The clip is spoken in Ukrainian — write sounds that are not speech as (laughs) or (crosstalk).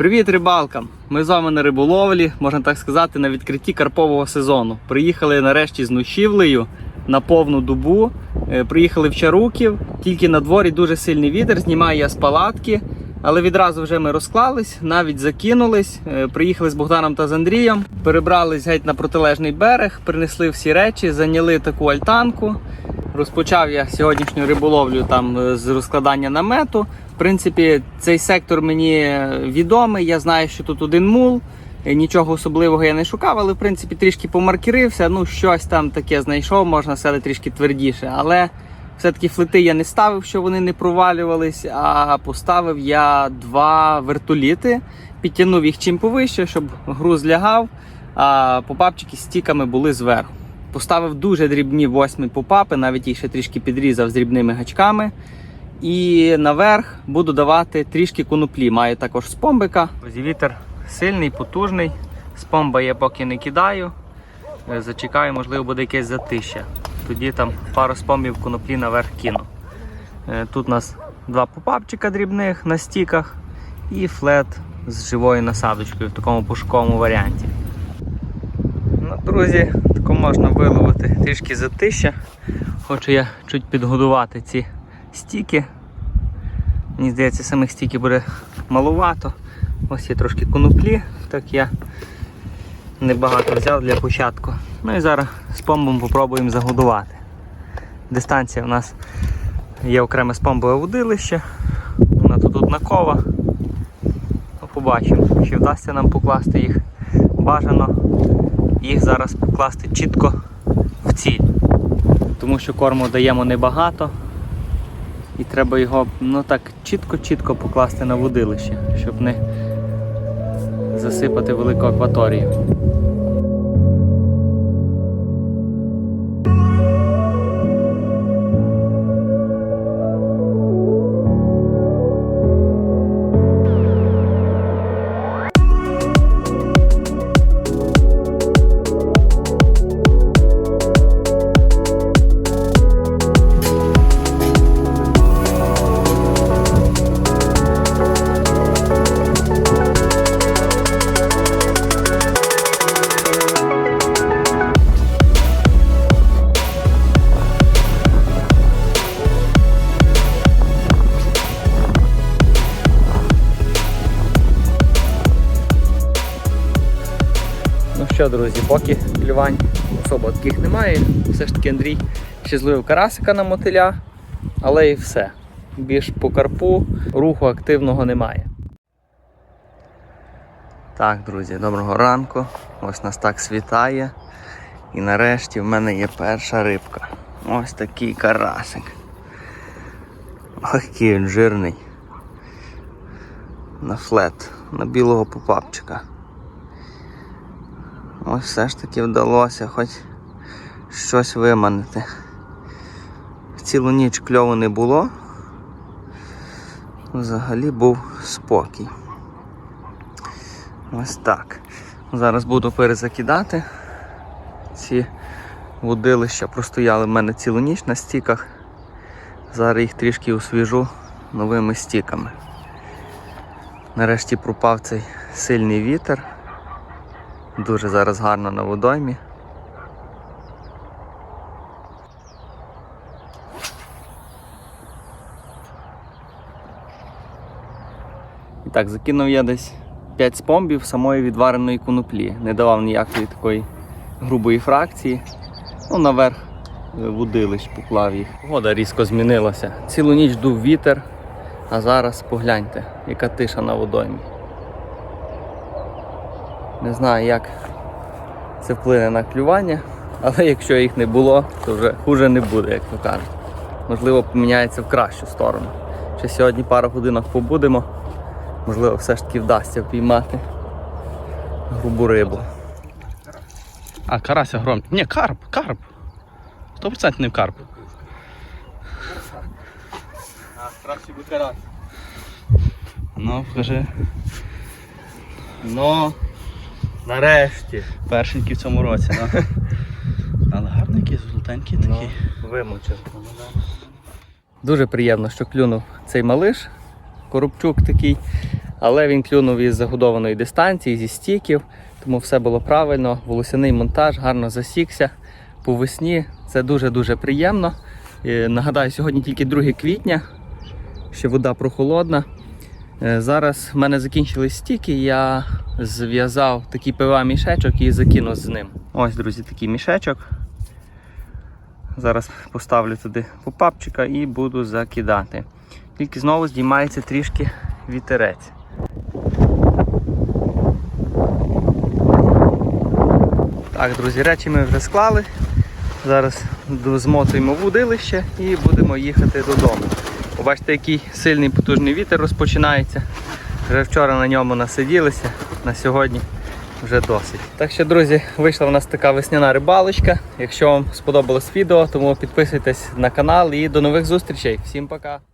Привіт рибалкам! Ми з вами на риболовлі, можна так сказати, на відкритті карпового сезону. Приїхали нарешті з ночівлею на повну добу. Е, Приїхали в Чаруків, тільки на дворі дуже сильний вітер, знімаю я з палатки. Але відразу вже ми розклались, навіть закинулись. Е, Приїхали з Богданом та з Андрієм, перебрались геть на протилежний берег, принесли всі речі, зайняли таку альтанку. Розпочав я сьогоднішню риболовлю там е, з розкладання намету. Принципі, цей сектор мені відомий. Я знаю, що тут один мул. Е, Нічого особливого я не шукав, але в принципі трішки помаркерився. Ну, щось там таке знайшов, можна сказати, трішки твердіше. Але все-таки флети я не ставив, щоб вони не провалювались, а поставив я два вертоліти, підтягнув їх чим повище, щоб груз лягав, а попапчики з стіками були зверху. Поставив дуже дрібні восьмі попапи, навіть їх ще трішки підрізав з дрібними гачками. І наверх буду давати трішки коноплі. Маю також спомбика. Вітер сильний, потужний. Спомба я поки не кидаю. Е, Зачекаю, можливо, буде якесь затища. Тоді там пару спомбів коноплі наверх кину. Е, Тут у нас два попапчика дрібних на стіках і флет з живою насадочкою в такому пушковому варіанті. Ну, друзі, тако можна виловити трішки затища. Хочу я чуть підгодувати ці стіки. Мені здається, самих стіків буде малувато. Ось є трошки коноплі, так я небагато взяв для початку. Ну і зараз з помбом попробуємо загодувати. Дистанція у нас є окреме спомбове водилище, вона тут однакова. Ну, побачимо, чи вдасться нам покласти їх бажано їх зараз покласти чітко в ціль. Тому що корму даємо небагато. І треба його ну так чітко-чітко покласти на водилище, щоб не засипати велику акваторію. Що, друзі, поки клювань особо таких немає. Все ж таки Андрій ще зловив карасика на мотиля, але і все. Більш по карпу руху активного немає. Так, друзі, доброго ранку. Ось нас так світає. І нарешті в мене є перша рибка. Ось такий карасик. Ох, який він жирний. На флет, на білого попапчика. Ось все ж таки вдалося хоч щось виманити. Цілу ніч кльову не було. Взагалі був спокій. Ось так. Зараз буду перезакидати. Ці водилища простояли в мене цілу ніч на стіках. Зараз їх трішки освіжу новими стіками. Нарешті пропав цей сильний вітер. Дуже зараз гарно на водоймі. Так, закинув я десь 5 спомбів самої відвареної коноплі. Не давав ніякої такої грубої фракції. Ну, наверх е, водилищ поклав їх. Вода різко змінилася. Цілу ніч дув вітер, а зараз погляньте, яка тиша на водоймі. Не знаю, як це вплине на клювання, але якщо їх не було, то вже хуже не буде, як то кажуть. Можливо, поміняється в кращу сторону. Ще сьогодні пару годинок побудемо, можливо, все ж таки вдасться впіймати грубу рибу. А, карася гром. Ні, карп, карп. 100% не карп. А, краще би карась. Ну, покажи. Ну, нарешті. Першенький в цьому році, да? (laughs) Але гарний якийсь, золотенький такий. Вимочив. Дуже приємно, що клюнув цей малиш. Коробчук такий. але він клюнув із загодованої дистанції, зі стіків, тому все було правильно. Волосяний монтаж гарно засікся. По весні це дуже-дуже приємно. Е, Нагадаю, сьогодні тільки 2 квітня, ще вода прохолодна. Е, Зараз в мене закінчились стіки, я зв'язав такий ПВА мішечок і закинув з ним. Ось, друзі, такий мішечок. Зараз поставлю туди попапчика і буду закидати. Тільки знову здіймається трішки вітерець. Так, друзі, речі ми вже склали. Зараз змотуємо вудилище і будемо їхати додому. Побачите, який сильний потужний вітер розпочинається. Вже вчора на ньому насиділися, на сьогодні вже досить. Так що, друзі, вийшла в нас така весняна рибалочка. Якщо вам сподобалось відео, тому підписуйтесь на канал і до нових зустрічей. Всім пока!